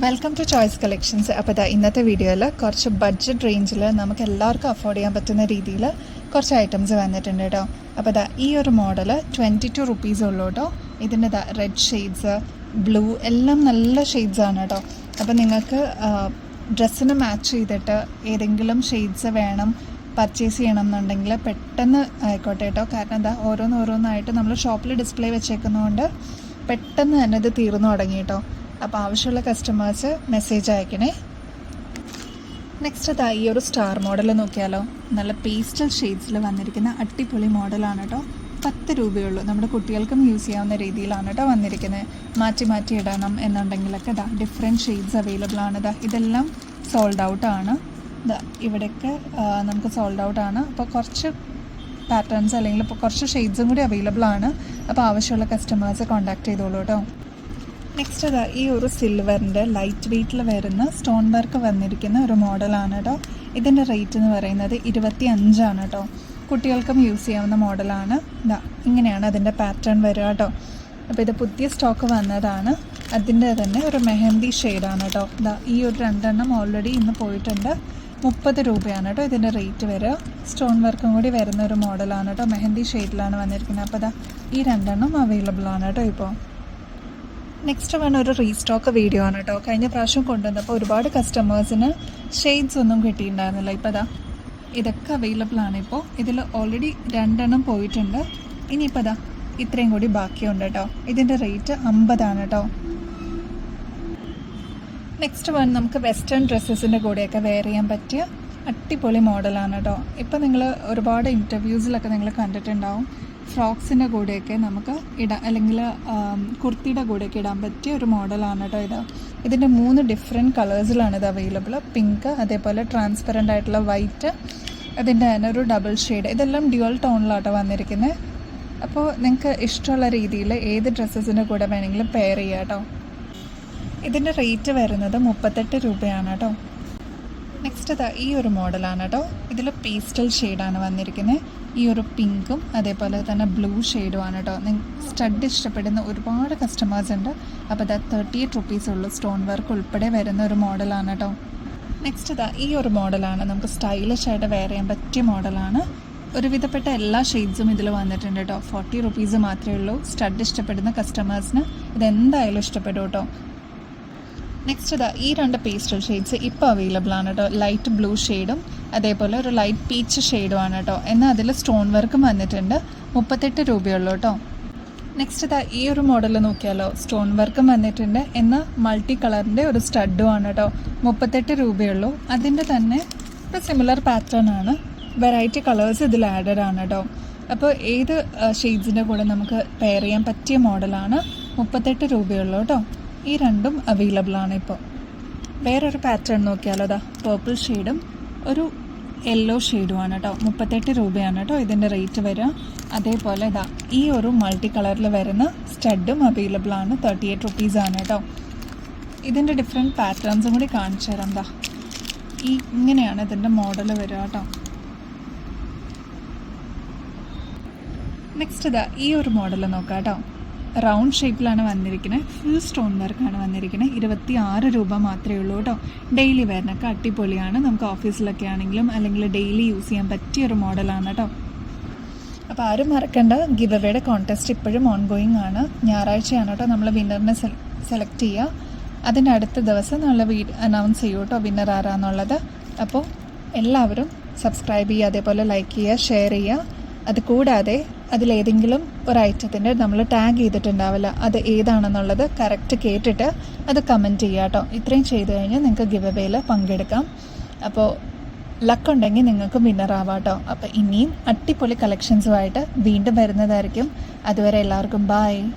Welcome to choice collections അപ്പോൾ ഇതാ ഇന്നത്തെ വീഡിയോയിൽ കുറച്ച് ബഡ്ജറ്റ് റേഞ്ചിൽ നമുക്ക് എല്ലാവർക്കും അഫോർഡ് ചെയ്യാൻ പറ്റുന്ന രീതിയിൽ കുറച്ച് ഐറ്റംസ് വന്നിട്ടുണ്ട് കേട്ടോ അപ്പോൾ ഇതാ ഈ ഒരു മോഡൽ ട്വന്റി ടു റുപ്പീസ് ഉള്ളൂ കേട്ടോ ഇതിന്റെ ഇതാ റെഡ് ഷെയ്ഡ്സ് ബ്ലൂ എല്ലാം നല്ല ഷെയ്ഡ്സ് ആണ് കേട്ടോ അപ്പോൾ നിങ്ങൾക്ക് ഡ്രസ്സിന് മാച്ച് ചെയ്തിട്ട് ഏതെങ്കിലും ഷെയ്ഡ്സ് വേണം പർച്ചേസ് ചെയ്യണം എന്നുണ്ടെങ്കിൽ പെട്ടെന്ന് ആയിക്കോട്ടെ കേട്ടോ കാരണം എന്താ ഓരോന്നോരോന്നായിട്ട് നമ്മൾ ഷോപ്പിൽ ഡിസ്പ്ലേ വെച്ചേക്കുന്നതുകൊണ്ട് പെട്ടെന്ന് തന്നെ ഇത് തീർന്നു തുടങ്ങി കേട്ടോ അപ്പോൾ ആവശ്യമുള്ള കസ്റ്റമേഴ്സ് മെസ്സേജ് അയക്കണേ. നെക്സ്റ്റ് അതാ ഈ ഒരു സ്റ്റാർ മോഡൽ നോക്കിയാലോ. നല്ല പേസ്റ്റൽ ഷെയ്ഡ്സിൽ വന്നിരിക്കുന്ന അടിപൊളി മോഡലാണ് കേട്ടോ പത്ത് രൂപയുള്ളൂ. നമ്മുടെ കുട്ടികൾക്കും യൂസ് ചെയ്യാവുന്ന രീതിയിലാണ് കേട്ടോ വന്നിരിക്കുന്നത് മാറ്റി മാറ്റി ഇടണം എന്നുണ്ടെങ്കിലൊക്കെ ഇതാ ഡിഫറെന്റ് ഷെയ്ഡ്സ് അവൈലബിൾ ആണ് ഇതാ ഇതെല്ലാം സോൾഡ് ഔട്ട് ആണ്. ഇവിടെയൊക്കെ നമുക്ക് സോൾഡ് ഔട്ട് ആണ്. അപ്പോൾ കുറച്ച് പാറ്റേൺസ് അല്ലെങ്കിൽ കുറച്ച് ഷെയ്ഡ്സും കൂടി അവൈലബിൾ ആണ്. അപ്പോൾ ആവശ്യമുള്ള കസ്റ്റമേഴ്സ് കോൺടാക്ട് ചെയ്തോളൂ കേട്ടോ നെക്സ്റ്റ് അതാ ഈ ഒരു സിൽവറിന്റെ ലൈറ്റ് വെയ്റ്റിൽ വരുന്ന സ്റ്റോൺ വർക്ക് വന്നിരിക്കുന്ന ഒരു മോഡലാണ് കേട്ടോ ഇതിന്റെ റേറ്റ് എന്ന് പറയുന്നത് ഇരുപത്തി അഞ്ചാണ് കേട്ടോ കുട്ടികൾക്കും യൂസ് ചെയ്യാവുന്ന മോഡലാണ് ഇതാ ഇങ്ങനെയാണ് അതിന്റെ പാറ്റേൺ വരിക കേട്ടോ അപ്പോൾ ഇത് പുതിയ സ്റ്റോക്ക് വന്നതാണ്. അതിന്റെ തന്നെ ഒരു മെഹന്തി ഷെയ്ഡാണ് കേട്ടോ ഇതാ ഈ ഒരു രണ്ടെണ്ണം ഓൾറെഡി ഇന്ന് പോയിട്ടുണ്ട്. മുപ്പത് രൂപയാണ് കേട്ടോ ഇതിന്റെ റേറ്റ് വരിക. സ്റ്റോൺ വർക്കും കൂടി വരുന്ന ഒരു മോഡലാണ് കേട്ടോ മെഹന്തി ഷെയ്ഡിലാണ് വന്നിരിക്കുന്നത്. അപ്പോൾ ഇതാ ഈ രണ്ടെണ്ണം അവൈലബിൾ ആണ് കേട്ടോ ഇപ്പോൾ നെക്സ്റ്റ് വൺ ഒരു റീസ്റ്റോക്ക് വീഡിയോ ആണ് കേട്ടോ കഴിഞ്ഞ പ്രാവശ്യം കൊണ്ടുവന്നപ്പോൾ ഒരുപാട് കസ്റ്റമേഴ്സിന് ഷെയ്ഡ്സ് ഒന്നും കിട്ടിയിട്ടുണ്ടായിരുന്നില്ല. ഇപ്പോൾ അതാ ഇതൊക്കെ അവൈലബിൾ ആണ് ഇപ്പോൾ ഇതിൽ ഓൾറെഡി രണ്ടെണ്ണം പോയിട്ടുണ്ട്. ഇനിയിപ്പോൾ അതാ ഇത്രയും കൂടി ബാക്കിയുണ്ട് കേട്ടോ ഇതിന്റെ റേറ്റ് അമ്പതാണ് കേട്ടോ നെക്സ്റ്റ് വൺ നമുക്ക് വെസ്റ്റേൺ ഡ്രസ്സസിന്റെ കൂടെയൊക്കെ വെയർ ചെയ്യാൻ പറ്റിയ അടിപൊളി മോഡലാണ് കേട്ടോ ഇപ്പം നിങ്ങൾ ഒരുപാട് ഇന്റർവ്യൂസിലൊക്കെ നിങ്ങൾ കണ്ടിട്ടുണ്ടാവും. ഫ്രോക്സിന്റെ കൂടെയൊക്കെ നമുക്ക് ഇടാം അല്ലെങ്കിൽ കുർത്തിയുടെ കൂടെയൊക്കെ ഇടാൻ പറ്റിയ ഒരു മോഡലാണ് കേട്ടോ ഇത്. ഇതിന്റെ മൂന്ന് ഡിഫറെന്റ് കളേഴ്സിലാണ് ഇത് അവൈലബിൾ പിങ്ക് അതേപോലെ ട്രാൻസ്പെറന്റ് ആയിട്ടുള്ള വൈറ്റ് അതിന്റെ തന്നെ ഒരു ഡബിൾ ഷെയ്ഡ് ഇതെല്ലാം ഡ്യുവൽ ടോണിലാട്ടോ വന്നിരിക്കുന്നത് അപ്പോൾ നിങ്ങൾക്ക് ഇഷ്ടമുള്ള രീതിയിൽ ഏത് ഡ്രസ്സസിന്റെ കൂടെ വേണമെങ്കിലും പെയർ ചെയ്യാം കേട്ടോ ഇതിന്റെ റേറ്റ് വരുന്നത് മുപ്പത്തെട്ട് രൂപയാണ് കേട്ടോ നെക്സ്റ്റ് അതാ ഈ ഒരു മോഡലാണ് കേട്ടോ. ഇതിൽ പേസ്റ്റൽ ഷെയ്ഡാണ് വന്നിരിക്കുന്നത് ഈ ഒരു പിങ്കും അതേപോലെ തന്നെ ബ്ലൂ ഷെയ്ഡുമാണ് കേട്ടോ. സ്റ്റഡ് ഇഷ്ടപ്പെടുന്ന ഒരുപാട് കസ്റ്റമേഴ്സ് ഉണ്ട്. അപ്പോൾ അത് തേർട്ടി എയ്റ്റ് റുപ്പീസ് ഉള്ളൂ. സ്റ്റോൺ വർക്ക് ഉൾപ്പെടെ വരുന്ന ഒരു മോഡലാണ് കേട്ടോ. നെക്സ്റ്റ് ഇതാ ഈ ഒരു മോഡലാണ്. നമുക്ക് സ്റ്റൈലിഷ് ആയിട്ട് വെയർ ചെയ്യാൻ പറ്റിയ മോഡലാണ്. ഒരുവിധപ്പെട്ട എല്ലാ ഷെയ്ഡ്സും ഇതിൽ വന്നിട്ടുണ്ട് കേട്ടോ. ഫോർട്ടി റുപ്പീസ് മാത്രമേ ഉള്ളൂ. സ്റ്റഡ് ഇഷ്ടപ്പെടുന്ന കസ്റ്റമേഴ്സിന് ഇതെന്തായാലും ഇഷ്ടപ്പെടും കേട്ടോ. നെക്സ്റ്റ് ഇതാ ഈ രണ്ട് പേസ്റ്റൽ ഷെയ്ഡ്സ് ഇപ്പോൾ അവൈലബിൾ ആണ് കേട്ടോ ലൈറ്റ് ബ്ലൂ ഷെയ്ഡും അതേപോലെ ഒരു ലൈറ്റ് പീച്ച് ഷെയ്ഡുമാണ് കേട്ടോ എന്നാൽ അതിൽ സ്റ്റോൺ വർക്കും വന്നിട്ടുണ്ട്. മുപ്പത്തെട്ട് രൂപയുള്ളൂ കേട്ടോ നെക്സ്റ്റ് ഇതാ ഈ ഒരു മോഡൽ നോക്കിയാലോ? സ്റ്റോൺ വർക്കും വന്നിട്ടുണ്ട്. എന്നാൽ മൾട്ടി കളറിന്റെ ഒരു സ്റ്റഡും ആണ് കേട്ടോ മുപ്പത്തെട്ട് രൂപയുള്ളൂ. അതിന്റെ തന്നെ ഒരു സിമിലർ പാറ്റേൺ ആണ്. വെറൈറ്റി കളേഴ്സ് ഇതിൽ ആഡഡ് ആണ് കേട്ടോ അപ്പോൾ ഏത് ഷെയ്ഡ്സിന്റെ കൂടെ നമുക്ക് പെയർ ചെയ്യാൻ പറ്റിയ മോഡലാണ് മുപ്പത്തെട്ട് രൂപയുള്ളൂ കേട്ടോ ഈ രണ്ടും അവൈലബിൾ ആണ് ഇപ്പോൾ വേറൊരു പാറ്റേൺ നോക്കിയാലോ അതാ പേർപ്പിൾ ഷെയ്ഡും ഒരു യെല്ലോ ഷെയ്ഡുമാണ് കേട്ടോ മുപ്പത്തെട്ട് രൂപയാണ് കേട്ടോ ഇതിന്റെ റേറ്റ് വരിക. അതേപോലെ ഇതാ ഈ ഒരു മൾട്ടി കളറിൽ വരുന്ന സ്റ്റഡും അവൈലബിൾ ആണ് തേർട്ടി എയ്റ്റ് റുപ്പീസാണ് കേട്ടോ ഇതിന്റെ ഡിഫറെന്റ് പാറ്റേൺസും കൂടി കാണിച്ചു തരാം എന്താ ഈ ഇങ്ങനെയാണ് ഇതിന്റെ മോഡൽ വരിക കേട്ടോ നെക്സ്റ്റ് ഇതാ ഈ ഒരു മോഡൽ നോക്കാം കേട്ടോ റൗണ്ട് ഷേപ്പിലാണ് വന്നിരിക്കുന്നത് ഫുൾ സ്റ്റോൺ വർക്കാണ് വന്നിരിക്കുന്നത് ഇരുപത്തി ആറ് രൂപ മാത്രമേ ഉള്ളൂ കേട്ടോ. ഡെയിലി വരണൊക്കെ അടിപൊളിയാണ്. നമുക്ക് ഓഫീസിലൊക്കെ ആണെങ്കിലും അല്ലെങ്കിൽ ഡെയിലി യൂസ് ചെയ്യാൻ പറ്റിയ ഒരു മോഡലാണ് കേട്ടോ. അപ്പോൾ ആരും മറക്കണ്ട. ഗിവ് അവയുടെ കോൺടെസ്റ്റ് ഇപ്പോഴും ഓൺ ഗോയിങ് ആണ്. ഞായറാഴ്ചയാണ് കേട്ടോ നമ്മൾ വിന്നറിനെ സെലക്ട് ചെയ്യുക. അതിന്റെ അടുത്ത ദിവസം നമ്മൾ വീ അനൗൺസ് ചെയ്യും കേട്ടോ വിന്നർ ആരാന്നുള്ളത്. അപ്പോൾ എല്ലാവരും സബ്സ്ക്രൈബ് ചെയ്യുക അതേപോലെ ലൈക്ക് ചെയ്യുക ഷെയർ ചെയ്യുക. അത് കൂടാതെ അതിലേതെങ്കിലും ഒരു ഐറ്റത്തിന്റെ നമ്മൾ ടാഗ് ചെയ്തിട്ടുണ്ടാവില്ല. അത് ഏതാണെന്നുള്ളത് കറക്റ്റ് കേട്ടിട്ട് അത് കമന്റ് ചെയ്യുക കേട്ടോ. ഇത്രയും ചെയ്തു കഴിഞ്ഞാൽ നിങ്ങൾക്ക് ഗിവ് അവേയിൽ പങ്കെടുക്കാം. അപ്പോൾ ലക്ക് ഉണ്ടെങ്കിൽ നിങ്ങൾക്ക് വിന്നറാവാം കേട്ടോ. അപ്പോൾ ഇനിയും അടിപൊളി കളക്ഷൻസുമായിട്ട് വീണ്ടും വരുന്നതായിരിക്കും. അതുവരെ എല്ലാവർക്കും ബായ്